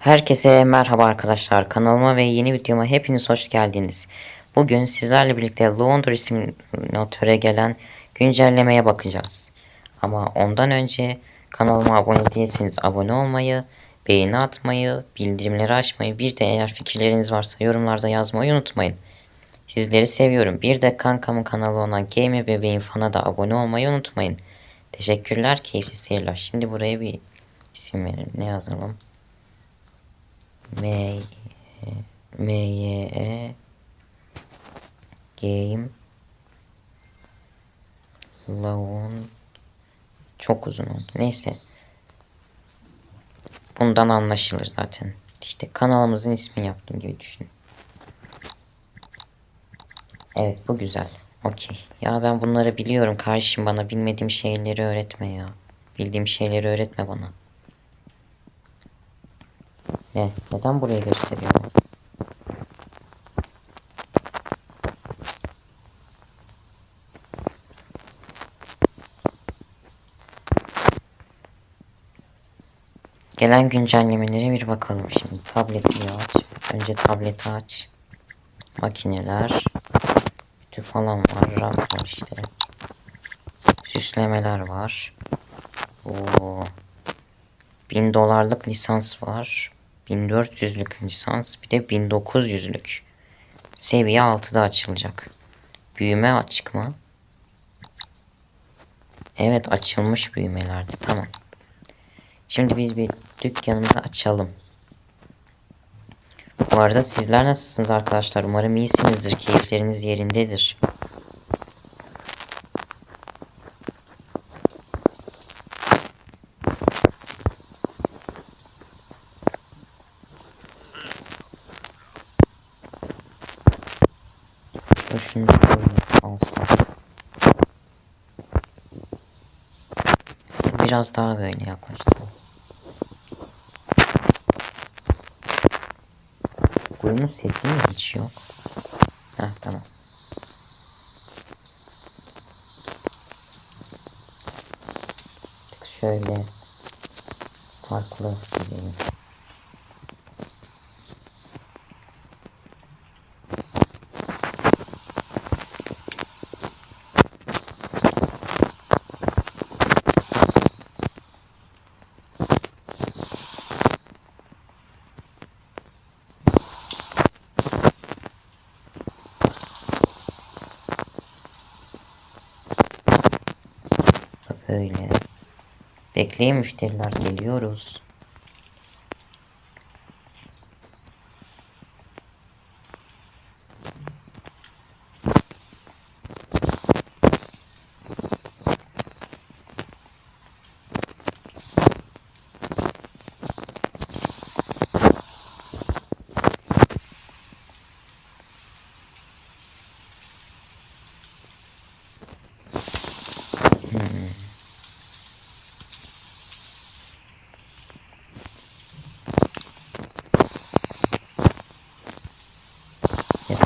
Herkese merhaba arkadaşlar. Kanalıma ve yeni videoma hepiniz hoş geldiniz. Bugün sizlerle birlikte Laundry Simulator'a gelen güncellemeye bakacağız. Ama ondan önce kanalıma abone değilseniz abone olmayı, beğeni atmayı, bildirimleri açmayı, bir de eğer fikirleriniz varsa yorumlarda yazmayı unutmayın. Sizleri seviyorum. Bir de kankamın kanalı olan Game Bebeğin Fan'a da abone olmayı unutmayın. Teşekkürler, keyifli seyirler. Şimdi buraya bir isim verin. Ne yazalım? M M Y E Game Lawn çok uzun oldu. Neyse. Bundan anlaşılır zaten. İşte kanalımızın ismini yaptım gibi düşünün. Evet bu güzel. Okey. Ya ben bunları biliyorum kardeşim bana bilmediğim şeyleri öğretme ya. Bildiğim şeyleri öğretme bana. Ne? Neden buraya gösteriyor? Gelen güncellemelere bir bakalım şimdi. Tableti aç. Önce tableti aç. Makineler. Ütü falan var. RAM var işte. Süslemeler var. Oo. 1000 dolarlık lisans var. 1400'lük lisans bir de 1900'lük. Seviye 6'da açılacak. Büyüme açık? Evet açılmış büyümelerde tamam. Şimdi biz bir dükkanımızı açalım. Bu arada sizler nasılsınız arkadaşlar? Umarım iyisinizdir. Keyifleriniz yerindedir. Dur Şimdi böyle olsa. Biraz daha böyle yaklaştım. Kuyunun sesi mi hiç yok? Ha tamam. Şöyle farklı dizelim. Böyle. Bekleyin müşteriler geliyoruz.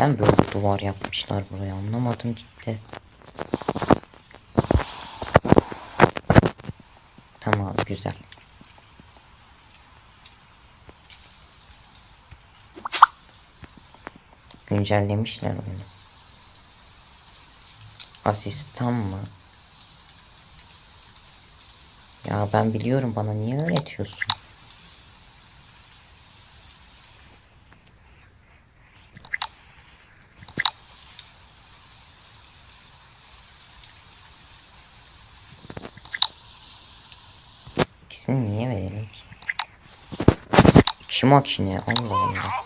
Neden böyle duvar yapmışlar buraya anlamadım gitti. Tamam güzel. Güncellemişler onu. Asistan mı? Ya ben biliyorum bana niye öğretiyorsun? İkisini niye verelim ki? İki makine Allah Allah.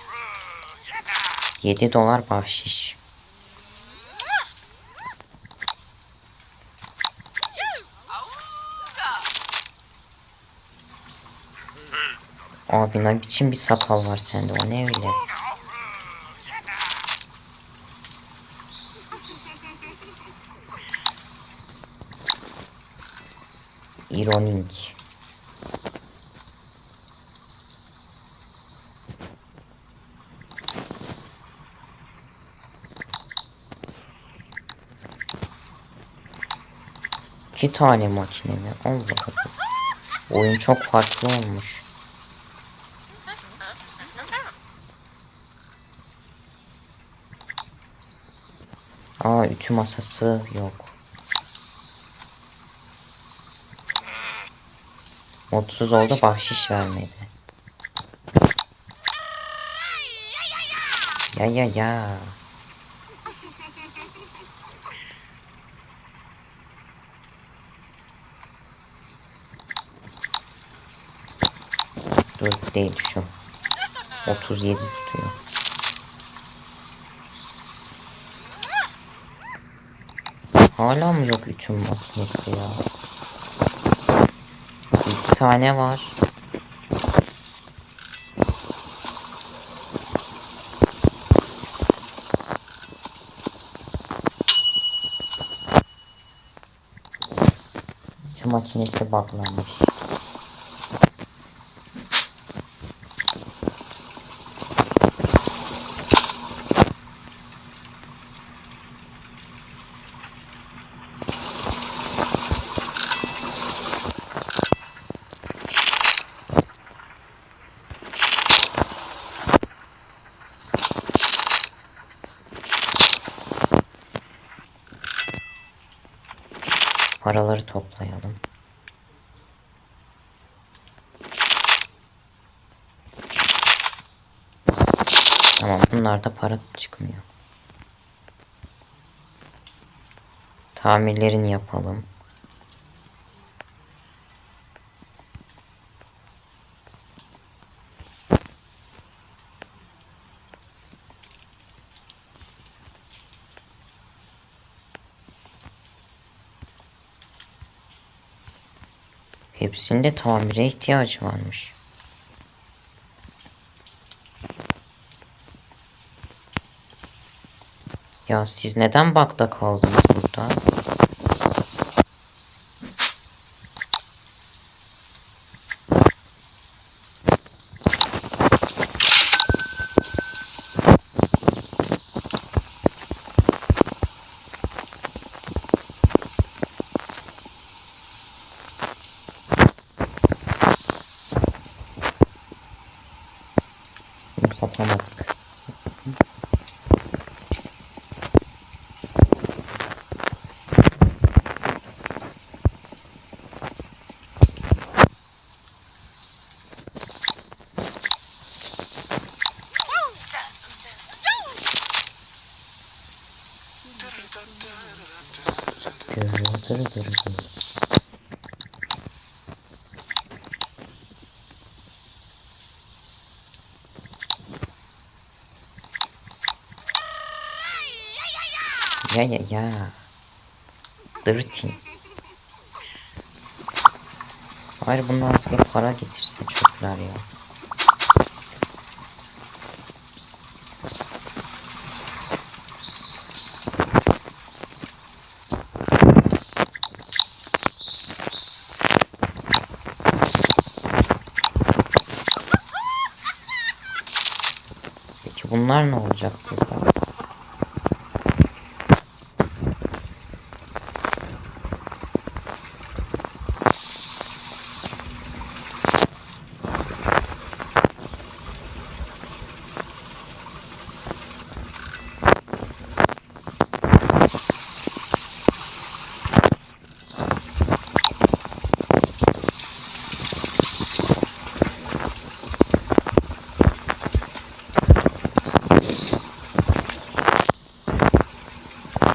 7 dolar bahşiş. Abi ne biçim bir sakal var sende o ne öyle? İronik. İki tane makine mi? Allah Allah. Oyun çok farklı olmuş. Aa ütü masası yok. 30 oldu bahşiş vermedi. Ya ya ya. Dur değil şu. 37 tutuyor. Hala mı yok ütüm makinesi ya? Bir tane var. Ütü makinesi baklanmış. Paraları toplayalım. Tamam bunlarda para çıkmıyor. Tamirlerini yapalım. Hepsinde tamire ihtiyacı varmış. Ya siz neden bakta kaldınız burada? 잡아먹 그, 짜르르르르. Ya ya ya. Dirty. Hayır bunlar bir para getirsin çocuklar ya. Peki bunlar ne olacak burada?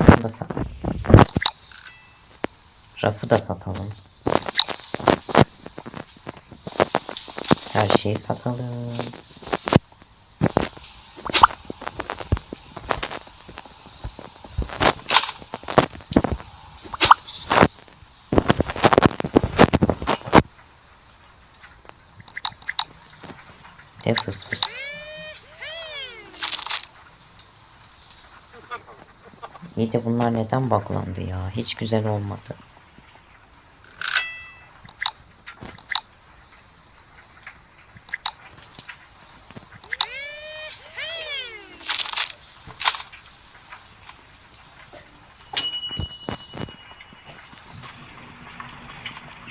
Bunu da sat. Rafı da satalım. Her şeyi satalım. De fıs fıs. İyi de bunlar neden baklandı ya? Hiç güzel olmadı.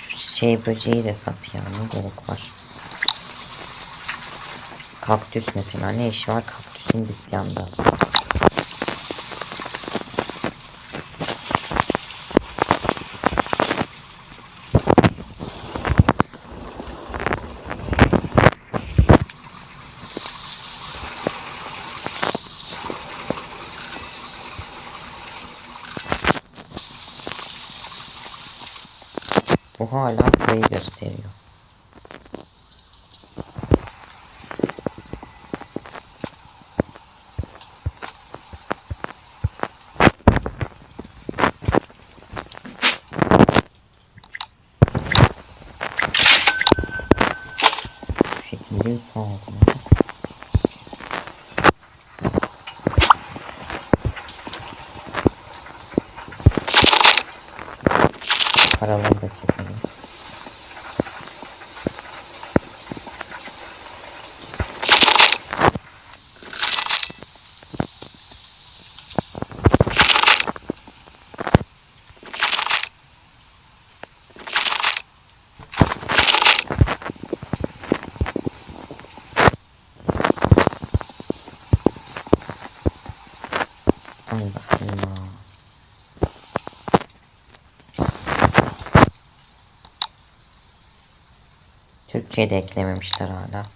Şu şey böceği de sat ya. Ne gerek var? Kaktüs mesela. Ne işi var kaktüsün dükkanda? Bu hala burayı gösteriyor. Bu şekilde bir aldım. Paraları da çekelim. Allah Allah. Türkçe'yi de eklememişler hala.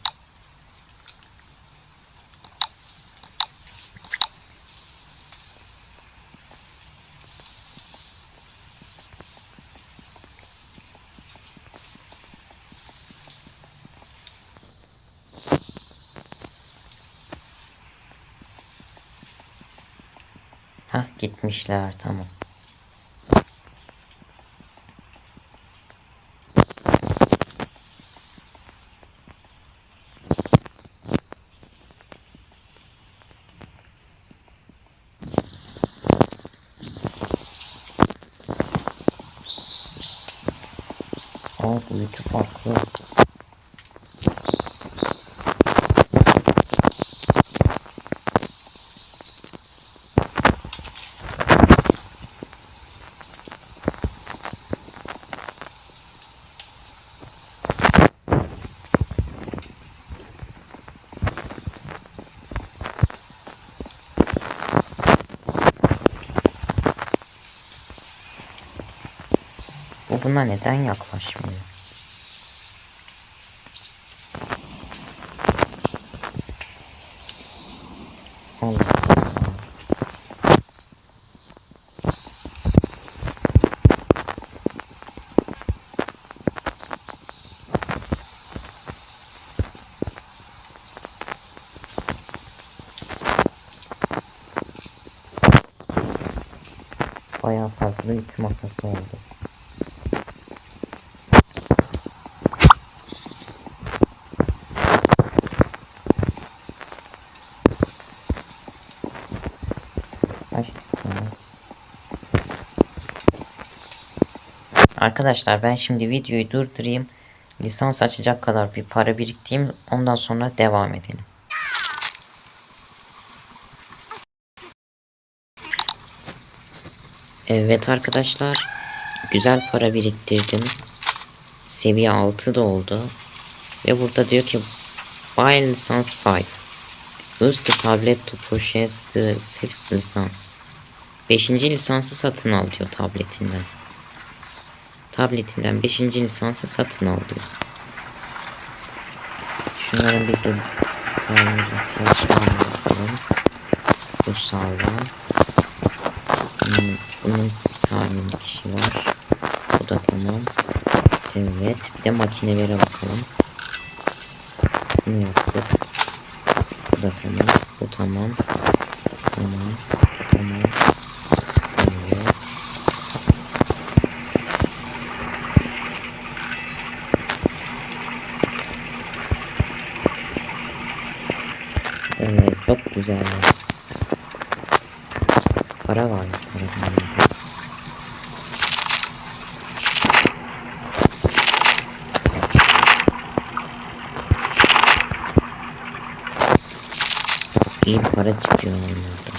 Hah gitmişler tamam. Aa boyutu farklı. Bu buna neden yaklaşmıyor? Allah. Bayağı fazla yük masası oldu. Kaç tane? Arkadaşlar ben şimdi videoyu durdurayım. Lisans açacak kadar bir para biriktireyim. Ondan sonra devam edelim. Evet arkadaşlar. Güzel para biriktirdim. Seviye 6 da oldu. Ve burada diyor ki Buy license 5. Use the tablet to purchase the fifth license. Beşinci lisansı satın al diyor tabletinden. Tabletinden beşinci lisansı satın al diyor. Şunların bir dur. Bu sağlam. Bunun, bunun bir tane kişi var. Bu da tamam. Evet. Bir de makinelere bakalım. Bunu yaptık. Bu da tamam. Bu. Tamam. Tamam. Evet. Evet çok güzel. Para var. Para var. İyi para çıkıyor onlardan.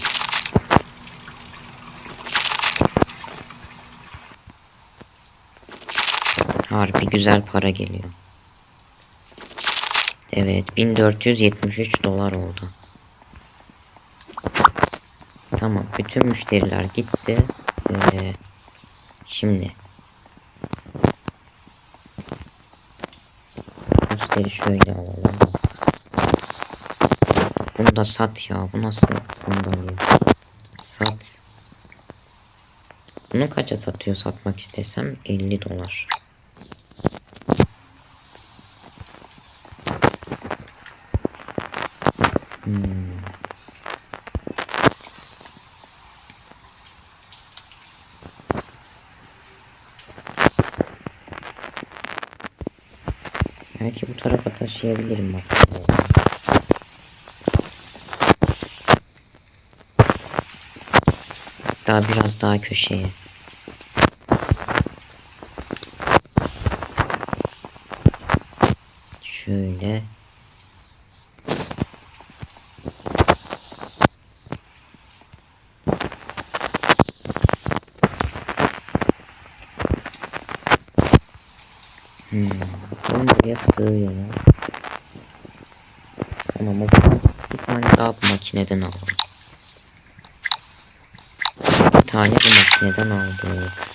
Harbi güzel para geliyor. Evet 1473 dolar oldu. Tamam bütün müşteriler gitti. Ee, şimdi müşteri şöyle alalım. Bunu da sat ya. Bu nasıl sandalye? Sat. Bunu kaça satıyor satmak istesem 50 dolar. Tarafa taşıyabilirim bak. Daha biraz daha köşeye. Şöyle. Hmm. Tam buraya sığıyor. Tamam o zaman bir tane daha bu makineden alalım. Bir tane bu makineden aldık.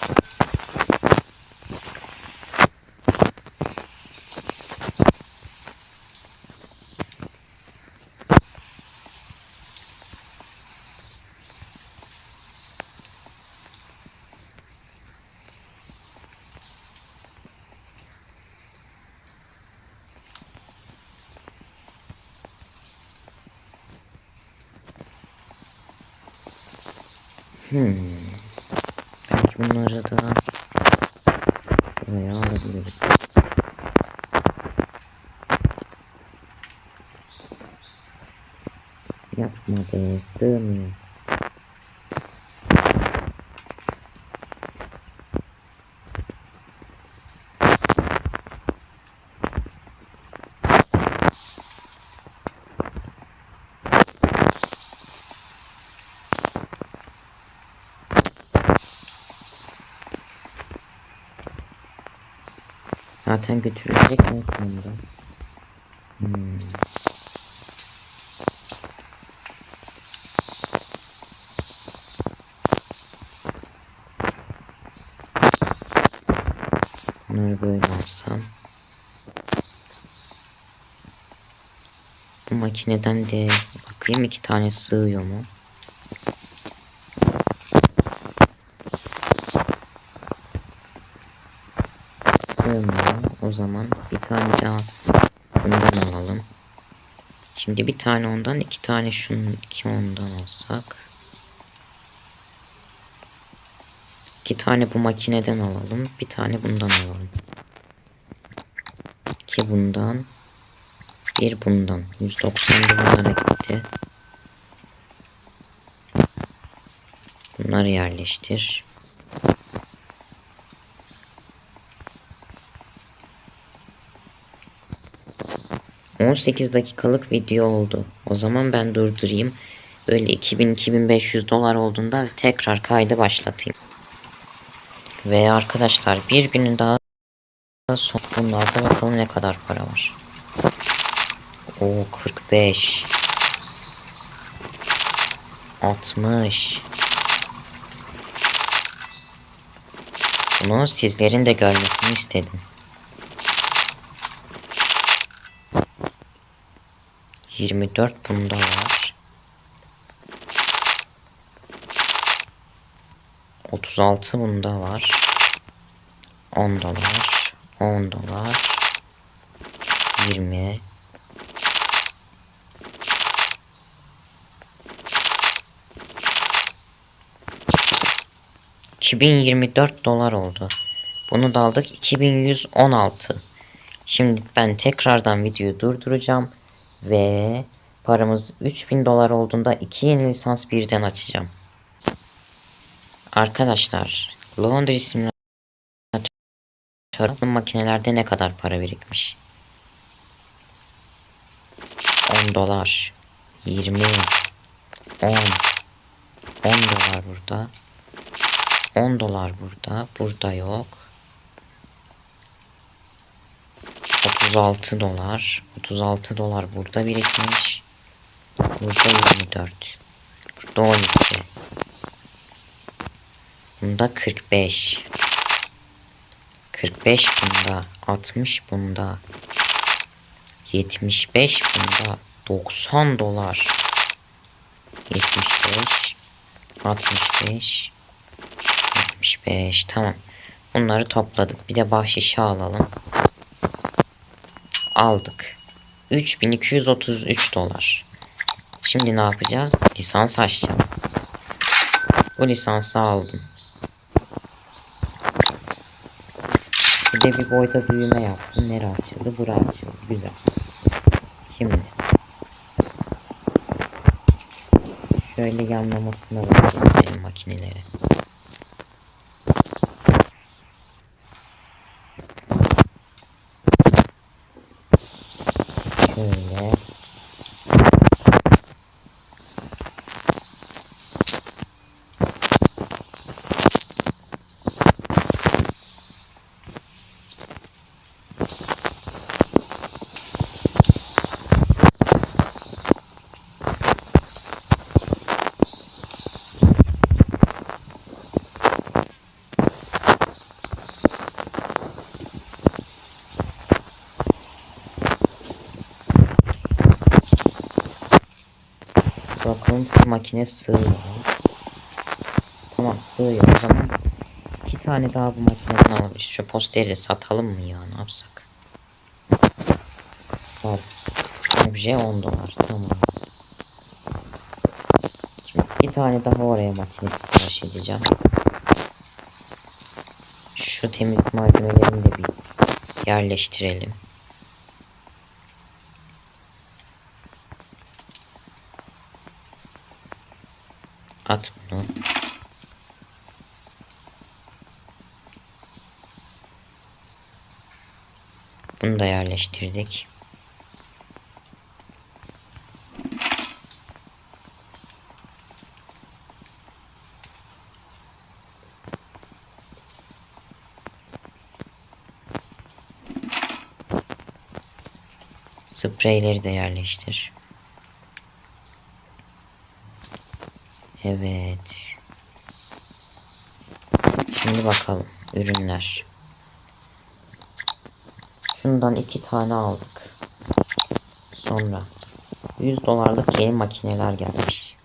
Hmm. Belki bunları da buraya alabiliriz. Yapma sığmıyor. Zaten götürülecek en sonunda. Hmm. Bunları böyle alsam. Bu makineden de bakayım iki tane sığıyor mu? Sığmıyor. O zaman bir tane daha bundan alalım. Şimdi bir tane ondan iki tane şunun iki ondan alsak. İki tane bu makineden alalım. Bir tane bundan alalım. İki bundan. Bir bundan. 190 bunlara gitti. Bunları yerleştir. ...18 dakikalık video oldu. O zaman ben durdurayım. Böyle 2000-2500 dolar olduğunda tekrar kaydı başlatayım. Ve arkadaşlar bir günün daha son bunlarda bakalım ne kadar para var. O 45 60 Bunu sizlerin de görmesini istedim. 24 bunda var. 36 bunda var. 10 dolar. 10 dolar. 20 2024 dolar oldu. Bunu da aldık 2116. Şimdi ben tekrardan videoyu durduracağım ve paramız 3000 dolar olduğunda iki yeni lisans birden açacağım. Arkadaşlar, Laundry Simulator makinelerde ne kadar para birikmiş? 10 dolar, 20, 10, 10 dolar burada. 10 dolar burada. Burada yok. 36 dolar. 36 dolar burada birikmiş. Burada 24. Burada 12. Bunda 45. 45 bunda. 60 bunda. 75 bunda. 90 dolar. 75. 65. 75 tamam. Bunları topladık. Bir de bahşişi alalım. Aldık. 3233 dolar. Şimdi ne yapacağız? Lisans açacağız. Bu lisansı aldım. Bir de bir boyda büyüme yaptım. Nere açıldı? Bura açıldı. Güzel. Şimdi. Şöyle yanlamasına bakayım makineleri. Şöyle. Bakalım şu makine sığıyor. Tamam sığıyor o zaman. İki tane daha bu makineden alalım. Şu posteri satalım mı ya ne yapsak? Sat. Obje 10 dolar tamam. Şimdi bir tane daha oraya makine sipariş edeceğim. Şu temiz malzemelerini de bir yerleştirelim. At bunu. Bunu da yerleştirdik. Spreyleri de yerleştir. Evet. Şimdi bakalım ürünler. Şundan iki tane aldık. Sonra 100 dolarlık yeni makineler gelmiş.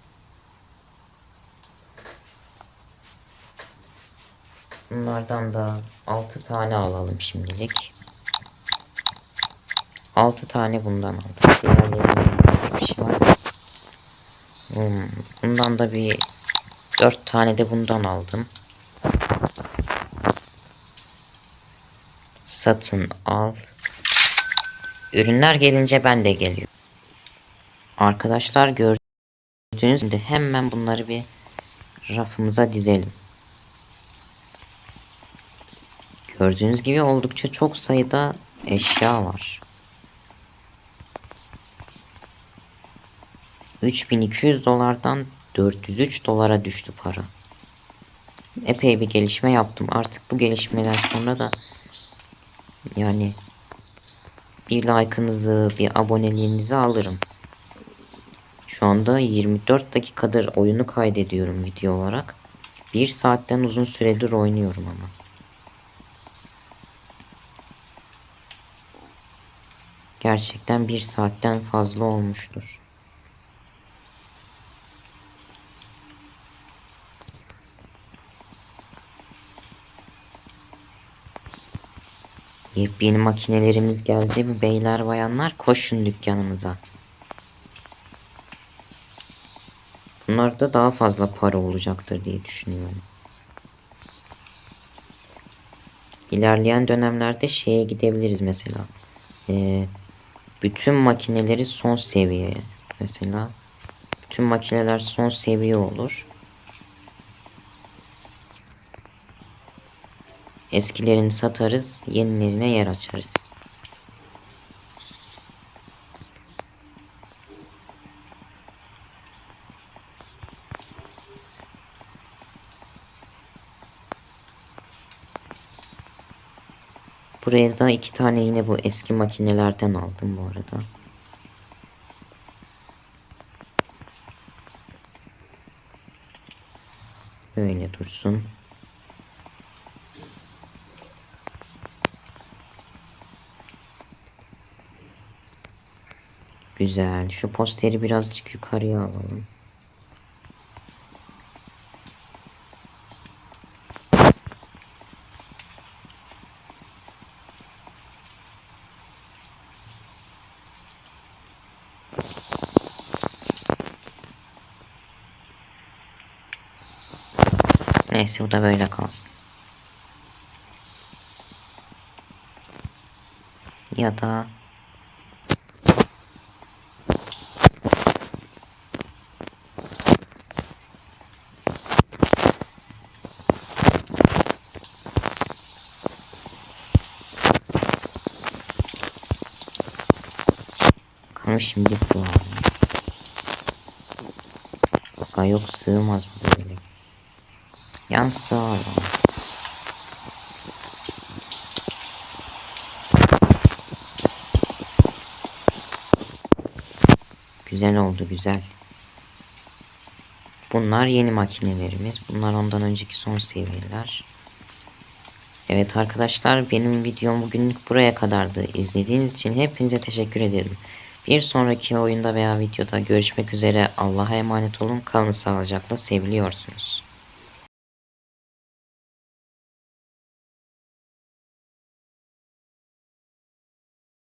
Bunlardan da 6 tane alalım şimdilik. 6 tane bundan aldık. Diğerlerinden bir şey var mı? Hmm, bundan da bir 4 tane de bundan aldım. Satın al. Ürünler gelince ben de geliyorum. Arkadaşlar gördüğünüz gibi hemen bunları bir rafımıza dizelim. Gördüğünüz gibi oldukça çok sayıda eşya var. 3200 dolardan 403 dolara düştü para. Epey bir gelişme yaptım. Artık bu gelişmeden sonra da yani bir like'ınızı, bir aboneliğinizi alırım. Şu anda 24 dakikadır oyunu kaydediyorum video olarak. Bir saatten uzun süredir oynuyorum ama. Gerçekten bir saatten fazla olmuştur. Yepyeni makinelerimiz geldi mi beyler bayanlar koşun dükkanımıza. Bunlarda daha fazla para olacaktır diye düşünüyorum. İlerleyen dönemlerde şeye gidebiliriz mesela. Ee, bütün makineleri son seviye mesela. Bütün makineler son seviye olur. Eskilerini satarız, yenilerine yer açarız. Buraya da iki tane yine bu eski makinelerden aldım bu arada. Böyle dursun. Güzel. Şu posteri birazcık yukarıya alalım. Neyse bu da böyle kalsın. Ya da Kanka şimdi sığar. Kanka yok sığmaz böyle. Yan sığar. Güzel oldu güzel. Bunlar yeni makinelerimiz. Bunlar ondan önceki son seviyeler. Evet arkadaşlar benim videom bugünlük buraya kadardı. İzlediğiniz için hepinize teşekkür ederim. Bir sonraki oyunda veya videoda görüşmek üzere. Allah'a emanet olun. Kalın sağlıcakla seviliyorsunuz.